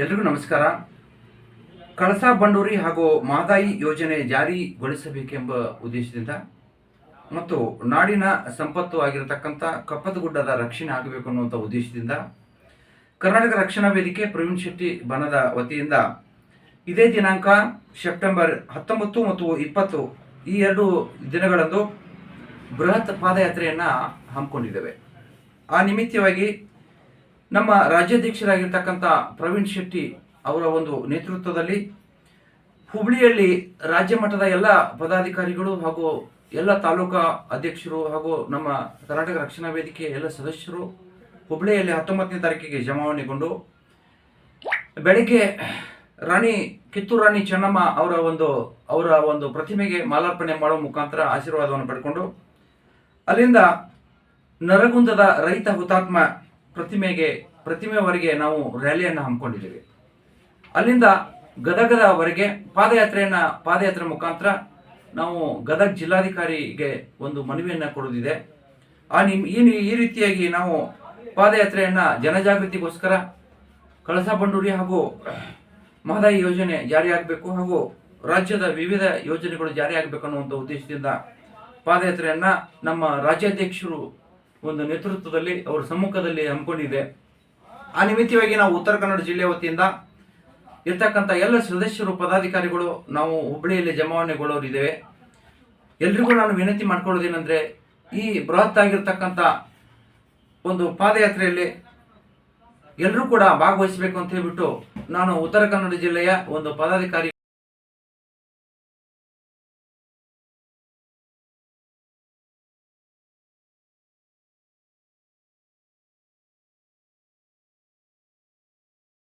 ಎಲ್ರಿಗೂ ನಮಸ್ಕಾರ. ಕಳಸಾ ಬಂಡೂರಿ ಹಾಗೂ ಮಾದಾಯಿ ಯೋಜನೆ ಜಾರಿಗೊಳಿಸಬೇಕೆಂಬ ಉದ್ದೇಶದಿಂದ ಮತ್ತು ನಾಡಿನ ಸಂಪತ್ತು ಆಗಿರತಕ್ಕಂಥ ಕಪ್ಪದಗುಡ್ಡದ ರಕ್ಷಣೆ ಆಗಬೇಕು ಅನ್ನುವಂಥ ಉದ್ದೇಶದಿಂದ ಕರ್ನಾಟಕ ರಕ್ಷಣಾ ವೇದಿಕೆ ಪ್ರವೀಣ್ ಶೆಟ್ಟಿ ಬನದ ವತಿಯಿಂದ ಇದೇ ದಿನಾಂಕ ಸೆಪ್ಟೆಂಬರ್ ಹತ್ತೊಂಬತ್ತು ಮತ್ತು ಇಪ್ಪತ್ತು ಈ ಎರಡು ದಿನಗಳಂದು ಬೃಹತ್ ಪಾದಯಾತ್ರೆಯನ್ನು ಹಮ್ಮಿಕೊಂಡಿದ್ದೇವೆ. ಆ ನಿಮಿತ್ತವಾಗಿ ನಮ್ಮ ರಾಜ್ಯಾಧ್ಯಕ್ಷರಾಗಿರ್ತಕ್ಕಂಥ ಪ್ರವೀಣ್ ಶೆಟ್ಟಿ ಅವರ ಒಂದು ನೇತೃತ್ವದಲ್ಲಿ ಹುಬ್ಳಿಯಲ್ಲಿ ರಾಜ್ಯ ಮಟ್ಟದ ಎಲ್ಲ ಪದಾಧಿಕಾರಿಗಳು ಹಾಗೂ ಎಲ್ಲ ತಾಲೂಕಾ ಅಧ್ಯಕ್ಷರು ಹಾಗೂ ನಮ್ಮ ಕರ್ನಾಟಕ ರಕ್ಷಣಾ ವೇದಿಕೆ ಎಲ್ಲ ಸದಸ್ಯರು ಹುಬ್ಳಿಯಲ್ಲಿ ಹತ್ತೊಂಬತ್ತನೇ ತಾರೀಕಿಗೆ ಜಮಾವಣೆಗೊಂಡು ಬೆಳಗ್ಗೆ ರಾಣಿ, ಕಿತ್ತೂರು ರಾಣಿ ಚೆನ್ನಮ್ಮ ಅವರ ಒಂದು ಅವರ ಒಂದು ಪ್ರತಿಮೆಗೆ ಮಾಲಾರ್ಪಣೆ ಮಾಡುವ ಮುಖಾಂತರ ಆಶೀರ್ವಾದವನ್ನು ಪಡ್ಕೊಂಡು ಅಲ್ಲಿಂದ ನರಗುಂದದ ರೈತ ಹುತಾತ್ಮ ಪ್ರತಿಮೆಗೆ, ಪ್ರತಿಮೆವರೆಗೆ ನಾವು ರ್ಯಾಲಿಯನ್ನು ಹಮ್ಮಿಕೊಂಡಿದ್ದೀವಿ. ಅಲ್ಲಿಂದ ಗದಗದವರೆಗೆ ಪಾದಯಾತ್ರೆಯನ್ನ, ಪಾದಯಾತ್ರೆ ಮುಖಾಂತರ ನಾವು ಗದಗ ಜಿಲ್ಲಾಧಿಕಾರಿಗೆ ಒಂದು ಮನವಿಯನ್ನು ಕೊಡೋದಿದೆ ಆ ನಿಮ್, ಈ ರೀತಿಯಾಗಿ ನಾವು ಪಾದಯಾತ್ರೆಯನ್ನ ಜನಜಾಗೃತಿಗೋಸ್ಕರ ಕಳಸಾ ಬಂಡೂರಿ ಹಾಗೂ ಮಹದಾಯಿ ಯೋಜನೆ ಜಾರಿಯಾಗಬೇಕು ಹಾಗೂ ರಾಜ್ಯದ ವಿವಿಧ ಯೋಜನೆಗಳು ಜಾರಿಯಾಗಬೇಕು ಅನ್ನುವಂಥ ಉದ್ದೇಶದಿಂದ ಪಾದಯಾತ್ರೆಯನ್ನ ನಮ್ಮ ರಾಜ್ಯಾಧ್ಯಕ್ಷರು ಒಂದು ನೇತೃತ್ವದಲ್ಲಿ ಅವರ ಸಮ್ಮುಖದಲ್ಲಿ ಹಮ್ಮಿಕೊಂಡಿದೆ. ಆ ನಿಮಿತ್ತವಾಗಿ ನಾವು ಉತ್ತರ ಕನ್ನಡ ಜಿಲ್ಲೆ ವತಿಯಿಂದ ಇರ್ತಕ್ಕಂಥ ಎಲ್ಲ ಸದಸ್ಯರು, ಪದಾಧಿಕಾರಿಗಳು, ನಾವು ಹುಬ್ಬಳ್ಳಿಯಲ್ಲಿ ಜಮಾವಣೆಗೊಳ್ಳೋರಿದ್ದೇವೆ ಎಲ್ರಿಗೂ ನಾನು ವಿನಂತಿ ಮಾಡ್ಕೊಳ್ಳೋದೇನೆಂದ್ರೆ, ಈ ಬೃಹತ್ ಆಗಿರ್ತಕ್ಕಂಥ ಒಂದು ಪಾದಯಾತ್ರೆಯಲ್ಲಿ ಎಲ್ಲರೂ ಕೂಡ ಭಾಗವಹಿಸಬೇಕು ಅಂತ ಹೇಳ್ಬಿಟ್ಟು ನಾನು ಉತ್ತರ ಕನ್ನಡ ಜಿಲ್ಲೆಯ ಒಂದು ಪದಾಧಿಕಾರಿ